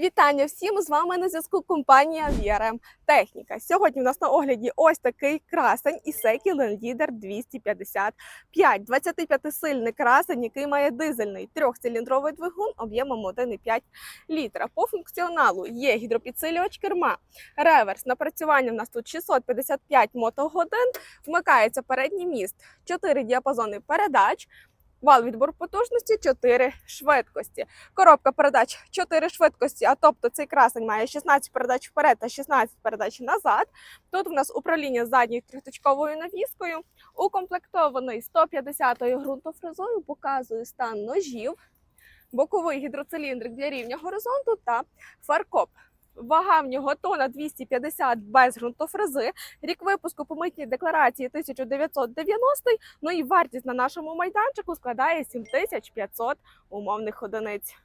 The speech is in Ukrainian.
Вітання всім! З вами на зв'язку компанія VRM Техніка. Сьогодні в нас на огляді ось такий красень Ісекі Лендідер 255. 25-сильний красень, який має дизельний трьохциліндровий двигун об'ємом 1,5 літра. По функціоналу є гідропідсилювач керма, реверс. Напрацювання в нас тут 655 мотогодин. Вмикається передній міст, 4 діапазони передач. Вал відбор потужності 4 швидкості. Коробка передач 4 швидкості, а тобто цей красень має 16 передач вперед та 16 передач назад. Тут у нас управління задньою трьохточковою навіскою, укомплектований 150-ю ґрунтофрезою, показує стан ножів, боковий гідроциліндрик для рівня горизонту та фаркоп. Вага в нього тона 250 без ґрунтофрези. Рік випуску по митній декларації 1990, ну і вартість на нашому майданчику складає 7500 умовних одиниць.